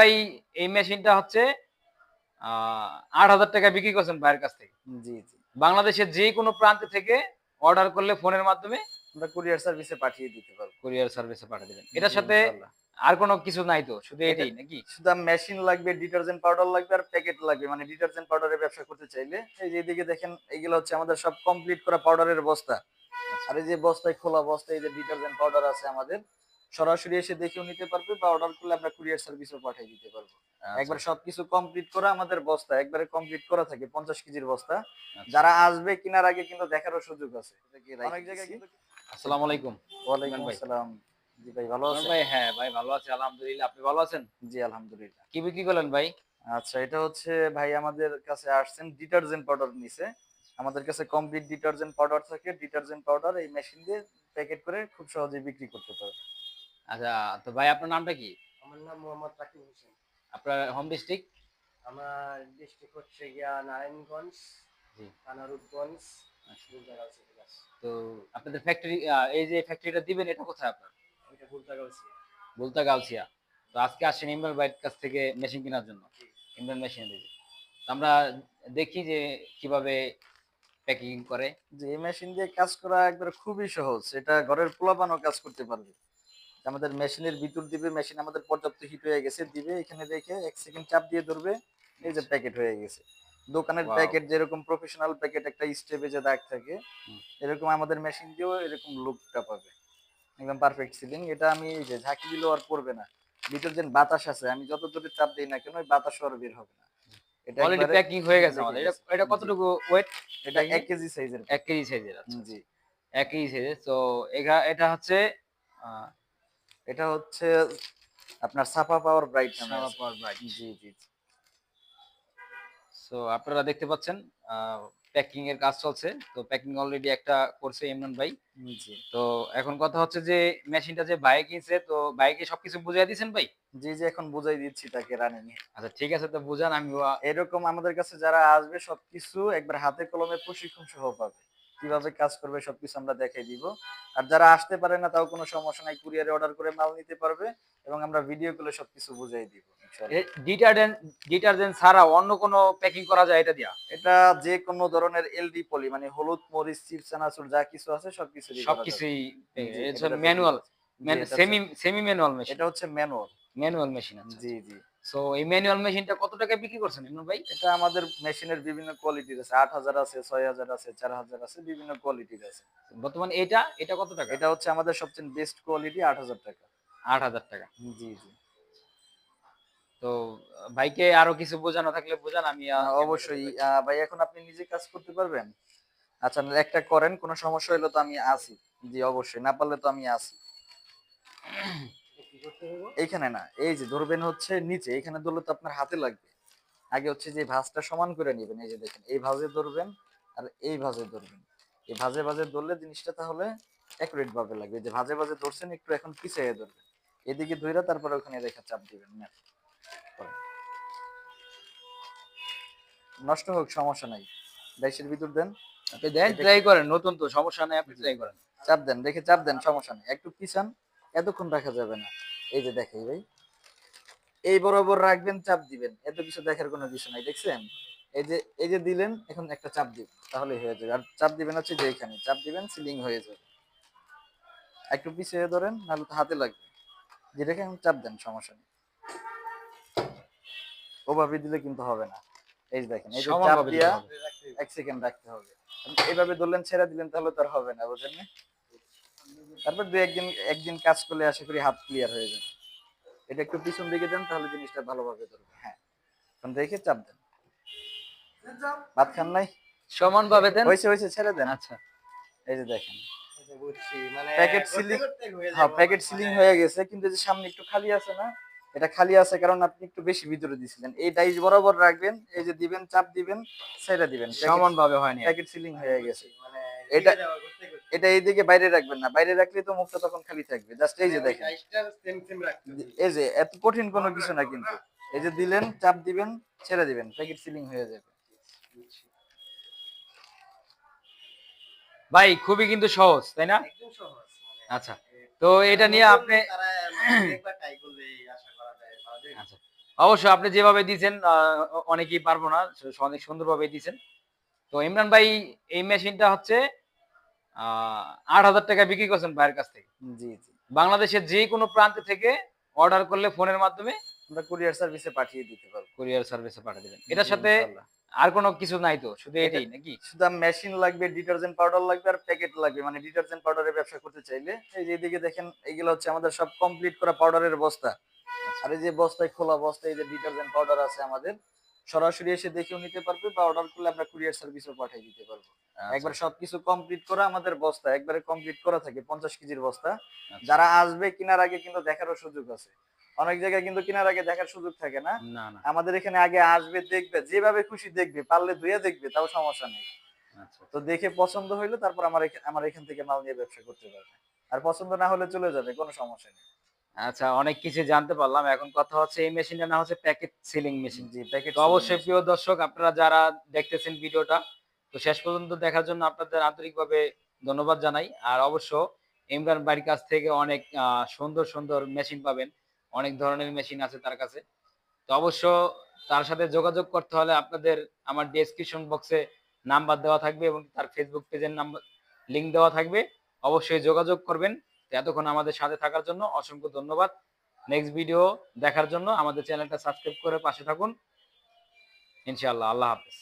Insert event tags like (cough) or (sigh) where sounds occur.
ভাই এই মেশিনটা হচ্ছে আট হাজার টাকা বিক্রি করছেন ভাইয়ের কাছ থেকে। জি জি। বাংলাদেশের যে কোনো প্রান্ত থেকে অর্ডার করলে ফোনের মাধ্যমে আমরা কুরিয়ার সার্ভিসে পাঠিয়ে দিতে পারব। কুরিয়ার সার্ভিসে পাঠিয়ে দেবেন। এটার সাথে আর কোনো কিছু নাই তো? শুধু এটাই নাকি? শুধু মেশিন লাগবে ডিটারজেন্ট পাউডার লাগবে আর প্যাকেট লাগবে। মানে ডিটারজেন্ট পাউডারের ব্যবসা করতে চাইলে এই যে এদিকে দেখেন এইগুলো হচ্ছে আমাদের সব কমপ্লিট করা পাউডারের বস্তা। আর এই যে বস্তায় খোলা বস্তায় এই যে ডিটারজেন্ট পাউডার আছে আমাদের সরাসরি এসে দেখেও নিতে পারবে বা অর্ডার করলে আমরা কুরিয়ার সার্ভিসও পাঠিয়ে দিতে পারব। আচ্ছা, একবার সবকিছু কমপ্লিট করা আমাদের বস্তা একবারে কমপ্লিট করা থাকে পঞ্চাশ কেজির বস্তা। আচ্ছা। যারা আসবে কেনার আগে কিন্তু দেখারও সুযোগ আছে। অনেক জায়গায় কিন্তু আসসালামু আলাইকুম। ওয়ালাইকুম। আসসালাম। জি ভাই ভালো আছেন? ভাই হ্যাঁ ভাই ভালো আছে আলহামদুলিল্লাহ। আপনি ভালো আছেন? জি আলহামদুলিল্লাহ। কি বিক্রি করলেন ভাই? আচ্ছা এটা হচ্ছে ভাই আমাদের কাছে আসছেন ডিটারজেন্ট পাউডার নিছে। আমাদের কাছে কমপ্লিট ডিটারজেন্ট পাউডার থাকে। ডিটারজেন্ট পাউডার এই মেশিন দিয়ে প্যাকেট করে খুব সহজে বিক্রি করতে পারবে আচ্ছা তো ভাই আপনার নামটা কি? আমার নাম মোহাম্মদ রাকিব হোসেন। আপনার হোম ডিস্ট্রিক্ট আমার ডিস্ট্রিক্ট হচ্ছে গিয়া নারায়ণগঞ্জ জি। থানা রূপগঞ্জ আচ্ছা। তো আপনাদের ফ্যাক্টরি এই যে ফ্যাক্টরিটা দিবেন এটা কোথায় আপনার? এটা তো আজকে আসছেন ইমরান ভাইয়ের কাছ থেকে মেশিন কেনার জন্য। ইমরান মেশিন দিবে আমরা দেখি যে কীভাবে প্যাকিং করে। যে এই মেশিন দিয়ে কাজ করা একবারে খুবই সহজ। এটা ঘরের পোলাপানও কাজ করতে পারবে। আমাদের মেশিনের ভিতর দিবে মেশিন আমাদের পর্যাপ্ত হিট হয়ে গেছে দিবে এখানে রেখে এক সেকেন্ড চাপ দিয়ে ধরবে এই যে প্যাকেট হয়ে গেছে। দোকানের প্যাকেট যেরকম প্রফেশনাল প্যাকেট একটা স্টেপে যে দাগ থাকে এরকম আমাদের মেশিন দিয়েও এরকম লুকটা পাবে। একদম পারফেক্ট সিলিং এটা আমি এই যে ঝাঁকি দিলেও আর পড়বে না। ভিতর যে বাতাস আছে আমি যত দূরে চাপ দিই না কেন ওই বাতাস আর বের হবে না। এটা অলরেডি প্যাকিং হয়ে গেছে আমাদের। এটা এটা কতটুকু ওয়েট এটা এক কেজি সাইজের এক কেজি সাইজের জি। এক কেজি সাইজের তো এটা এটা হচ্ছে এটা হচ্ছে আপনার Safa power bright Sara power bright জি জি। সো আপনারা দেখতে পাচ্ছেন প্যাকিং এর কাজ চলছে। তো প্যাকিং অলরেডি একটা করছে ইমরান ভাই। জি। তো এখন কথা হচ্ছে যে মেশিনটা যে বাইক কিনছে তো বাইকে সবকিছু বুঝিয়ে দিয়েছেন ভাই? জি জি এখন বুঝাই দিচ্ছি তাকে রানিং আচ্ছা ঠিক আছে তো বুঝান আমি এরকম আমাদের কাছে যারা আসবে সবকিছু একবার হাতে কলমে প্রশিক্ষণ সহ পাবে। কীভাবে কাজ করবে সবকিছু আমরা দেখাই দিব। আর যারা আসতে পারে না তাও কোনো সমস্যা নাই কুরিয়ারে অর্ডার করে মাল নিতে পারবে এবং আমরা ভিডিও কলে সবকিছু বুঝাই দিব ডিটারজেন্ট ডিটারজেন্ট ছাড়া অন্য কোনো প্যাকিং করা যায় এটা দিয়া? এটা যে কোনো ধরনের এলডি পলি মানে হলুদ মরিচ চিপস চানাচুর যা কিছু আছে সবকিছু সবকিছুই manual semi semi manual machine এটা হচ্ছে ম্যানুয়াল ম্যানুয়াল মেশিন জি জি। সো এই ম্যানুয়াল মেশিনটা কত টাকা বিক্রি করছেন ইমরান ভাই? এটা আমাদের মেশিনের বিভিন্ন কোয়ালিটির আছে। আট হাজার আছে ছয় হাজার আছে চার হাজার আছে বিভিন্ন কোয়ালিটির আছে। বর্তমানে এটা এটা কত টাকা? এটা হচ্ছে আমাদের সবচেয়ে বেস্ট কোয়ালিটি আট হাজার টাকা। আট হাজার টাকা। জি জি। তো ভাইকে আরও কিছু বোঝানো থাকলে বোঝান আমি আহ, অবশ্যই। ভাই এখন আপনি নিজে কাজ করতে পারবেন? আচ্ছা একটা করেন কোনো সমস্যা হলে তো আমি আসি। জি অবশ্যই না পারলে তো আমি আসি। এইখানে না এই যে ধরবেন হচ্ছে নিচে এখানে ধরলে তো আপনার হাতে লাগবে। আগে হচ্ছে যে ভাঁজটা সমান করে নেবেন এই যে দেখেন এই ভাঁজে ধরবেন আর এই ভাঁজে ধরবেন। এই ভাঁজে ভাঁজে ধরলে জিনিসটা তাহলে অ্যাকুরেট ভাবে লাগবে যে ভাঁজে ভাঁজে ধরছেন একটু এখন পিছিয়ে ধরবেন। এদিকে ধইরা তারপরে ওখানে রেখা চাপ দিবেন নষ্ট হোক সমস্যা নাই। দেশের ভিতর দেন। আপনি দেন ট্রাই করেন নতুন তো সমস্যা নেই আপনি ট্রাই করেন। চাপ দেন রেখে চাপ দেন সমস্যা নেই। একটু পিছান এতক্ষণ রাখা যাবে না। এই যে দেখাই ভাই এই বরাবর রাখবেন চাপ দিবেন। এত কিছু দেখার কোনো কিছু নাই দেখছেন? এই যে এই যে দিলেন এখন একটা চাপ দিবেন তাহলে হয়ে যাবে। আর চাপ দিবেন হচ্ছে যে এখানে চাপ দিবেন সিলিং হয়ে যাবে। একটু পিছিয়ে ধরেন নাহলে তো হাতে লাগবে। যে রেখে এখন চাপ দেন সমস্যা নেই। ওভাবে দিলে কিন্তু হবে না। এই যে দেখেন এই যে চাপ দিয়া এক সেকেন্ড রাখতে হবে। এইভাবে ধরলেন ছেড়ে দিলেন তাহলে তো আর হবে না বুঝলেন না? তারপর দু একদিন একদিন কাজ করলে আশা করি হাত ক্লিয়ার হয়ে যাবে এটা একটু পিছন দিকে দেন তাহলে জিনিসটা ভালোভাবে ধরবে। হ্যাঁ এখন দেখে চাপ দেন। ভাত খান নাই? সমান ভাবে দেন। হয়েছে হয়েছে ছেড়ে দেন। আচ্ছা। এই যে দেখেন। বুঝছি Packet করতে sealing- করতে হয়ে প্যাকেট সিলিং। হয়ে গেছে কিন্তু যে সামনে একটু খালি আছে না এটা খালি আছে কারণ আপনি একটু বেশি ভিতরে দিছিলেন। এই ডাইস বরাবর রাখবেন এই যে দিবেন চাপ দিবেন ছেড়ে দিবেন। সমান ভাবে হয়নি প্যাকেট সিলিং হয়ে গেছে। এটা-। এটা এইদিকে বাইরে রাখবেন না। বাইরে রাখলে তো মুখটা তখন খালি থাকবে। জাস্ট এই যে মানে দেখেন। এই যে এত কঠিন কোনো কিছু না কিন্তু। এই যে দিলেন চাপ দিবেন ছেড়ে দিবেন। প্যাকেট সিলিং হয়ে যাবে। ভাই খুবই কিন্তু সহজ তাই না? একদম সহজ মানে। আচ্ছা। তো এটা নিয়ে আপনি তারা (clears throat) মানে। আচ্ছা। অবশ্যই আপনি যেভাবে দিয়েছেন আহ, অনেকেই পারব না অনেক সুন্দরভাবে দিয়েছেন। তো ইমরান ভাই এই মেশিনটা হচ্ছে আট হাজার টাকা বিক্রি করছেন ভাইয়ের কাছ থেকে। জি জি। বাংলাদেশের যে কোনো প্রান্ত থেকে অর্ডার করলে ফোনের মাধ্যমে আমরা কুরিয়ার সার্ভিসে পাঠিয়ে দিতে পারব। কুরিয়ার সার্ভিসে পাঠিয়ে দেবেন। এটার সাথে আর কোনো কিছু নাই তো? শুধু এটাই নাকি? শুধু মেশিন লাগবে ডিটারজেন্ট পাউডার লাগবে আর প্যাকেট লাগবে। মানে ডিটারজেন্ট পাউডারের ব্যবসা করতে চাইলে এই যে এদিকে দেখেন এগুলো হচ্ছে আমাদের সব কমপ্লিট করা পাউডারের বস্তা। আর এই যে বস্তায় খোলা বস্তা এই যে ডিটারজেন্ট পাউডার আছে আমাদের সরাসরি এসে দেখেও নিতে পারবে বা অর্ডার করলে আমরা কুরিয়ার সার্ভিসও পাঠিয়ে দিতে পারব। আচ্ছা, একবার সবকিছু কমপ্লিট করা আমাদের বস্তা একবারে কমপ্লিট করা থাকে পঞ্চাশ কেজির বস্তা। আচ্ছা। যারা আসবে কেনার আগে কিন্তু দেখারও সুযোগ আছে। অনেক জায়গায় কিন্তু কেনার আগে দেখার সুযোগ থাকে না। আমাদের এখানে আগে আসবে দেখবে যেভাবে খুশি দেখবে পারলে ধুয়ে দেখবে তাও সমস্যা নেই। আচ্ছা। তো দেখে পছন্দ হইল তারপর আমার আমার এখান থেকে মাল নিয়ে ব্যবসা করতে পারবে। আর পছন্দ না হলে চলে যাবে কোনো সমস্যা নেই। আচ্ছা অনেক কিছু জানতে পারলাম। এখন কথা হচ্ছে এই মেশিনটা না হচ্ছে প্যাকেট সিলিং মেশিন জি প্যাকেট অবশ্যই প্রিয় দর্শক আপনারা যারা দেখতেছেন ভিডিওটা তো শেষ পর্যন্ত দেখার জন্য আপনাদের আন্তরিকভাবে ধন্যবাদ জানাই। আর অবশ্য ইমরান বাড়ির কাছ থেকে অনেক সুন্দর সুন্দর মেশিন পাবেন। অনেক ধরনের মেশিন আছে তার কাছে। তো অবশ্য তার সাথে যোগাযোগ করতে হলে আপনাদের আমার ডেসক্রিপশন বক্সে নাম্বার দেওয়া থাকবে এবং তার ফেসবুক পেজের নাম্বার লিঙ্ক দেওয়া থাকবে। অবশ্যই যোগাযোগ করবেন। তো এতক্ষণ আমাদের সাথে থাকার জন্য অসংখ্য ধন্যবাদ। নেক্সট ভিডিও দেখার জন্য আমাদের চ্যানেলটা সাবস্ক্রাইব করে পাশে থাকুন। ইনশাআল্লাহ, আল্লাহ হাফেজ।